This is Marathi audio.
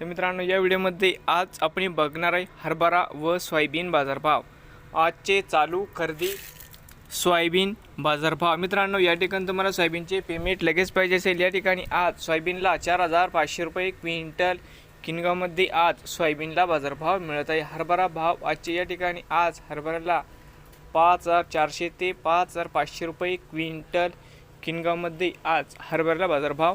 तर मित्रांनो या व्हिडिओमध्ये आज आपण बघणार आहे हरभरा व सोयाबीन बाजारभाव. आजचे चालू खरेदी सोयाबीन बाजारभाव. मित्रांनो या ठिकाणी तुम्हाला सोयाबीनचे पेमेंट लगेच पाहिजे असेल. या ठिकाणी आज सोयाबीनला चार हजार पाचशे रुपये क्विंटल किनगावमध्ये आज सोयाबीनला बाजारभाव मिळत आहे. हरभरा भाव आजचे या ठिकाणी आज हरभऱ्याला पाच हजार चारशे ते पाच हजार पाचशे रुपये क्विंटल किनगावमध्ये आज हरभऱ्याला बाजारभाव